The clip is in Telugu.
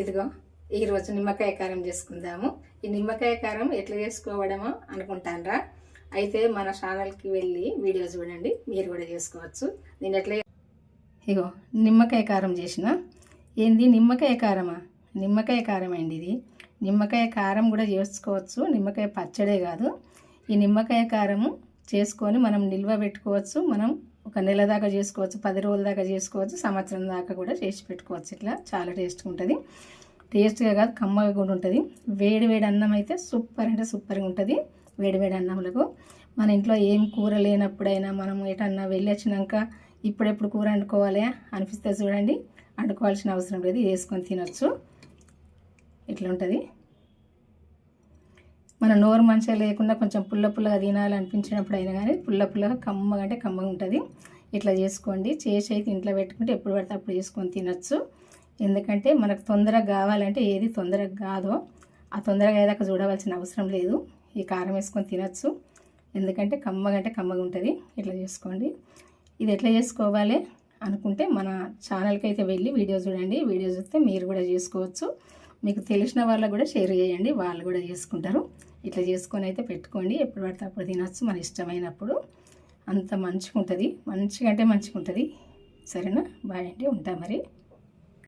ఇదిగో ఈరోజు నిమ్మకాయ కారం చేసుకుందాము. ఈ నిమ్మకాయ కారం ఎట్లా చేసుకోవడమో అనుకుంటానరా. అయితే మన ఛానల్కి వెళ్ళి వీడియో చూడండి మీరు కూడా చేసుకోవచ్చు. నేను ఎట్లా ఇగో నిమ్మకాయ కారం చేసిన. ఏంది నిమ్మకాయ కారమా? నిమ్మకాయ కారం అండి ఇది? నిమ్మకాయ కారం కూడా చేసుకోవచ్చు నిమ్మకాయ పచ్చడే కాదు. ఈ నిమ్మకాయ కారము చేసుకొని మనం నిల్వ పెట్టుకోవచ్చు మనం ఒక నెల దాకా చేసుకోవచ్చు పది రోజుల దాకా చేసుకోవచ్చు సంవత్సరం దాకా కూడా చేసి పెట్టుకోవచ్చు. ఇట్లా చాలా టేస్ట్గా ఉంటుంది. టేస్ట్గా కాదు కమ్మగా కూడా ఉంటుంది. వేడి వేడి అన్నం అయితే సూపర్ అంటే సూపర్గా ఉంటుంది. వేడి వేడి అన్నంలకు మన ఇంట్లో ఏం కూర లేనప్పుడైనా మనం ఎటన్నా వెళ్ళి వచ్చినాక ఇప్పుడెప్పుడు కూర వండుకోవాలి అనిపిస్తే చూడండి. వండుకోవాల్సిన అవసరం లేదు వేసుకొని తినొచ్చు. ఇట్లా ఉంటుంది. మన నోరు మంచిగా లేకుండా కొంచెం పుల్ల పుల్లగా తినాలనిపించినప్పుడు అయినా కానీ పుల్ల పుల్లగా కమ్మగా అంటే కమ్మగా ఉంటుంది. ఇట్లా చేసుకోండి. చేసి అయితే ఇంట్లో పెట్టుకుంటే ఎప్పుడు పడితే అప్పుడు చేసుకొని తినొచ్చు. ఎందుకంటే మనకు తొందరగా కావాలంటే ఏది తొందరగా కాదో ఆ తొందరగా అయ్యేదాకా చూడవలసిన అవసరం లేదు. ఈ కారం వేసుకొని తినచ్చు. ఎందుకంటే కమ్మగా అంటే కమ్మగా ఉంటుంది. ఇట్లా చేసుకోండి. ఇది ఎట్లా చేసుకోవాలి అనుకుంటే మన ఛానల్కి అయితే వెళ్ళి వీడియో చూడండి. వీడియో చూస్తే మీరు కూడా చేసుకోవచ్చు. మీకు తెలిసిన వాళ్ళకు కూడా షేర్ చేయండి వాళ్ళు కూడా చేసుకుంటారు. ఇట్లా చేసుకొని అయితే పెట్టుకోండి. ఎప్పుడు పడితే అప్పుడు తినచ్చు. మన ఇష్టమైనప్పుడు అంత మంచిగా ఉంటుంది మంచిగా అంటే మంచిగా ఉంటుంది సరేనా? బాయ్ అండి. ఉంటా మరి.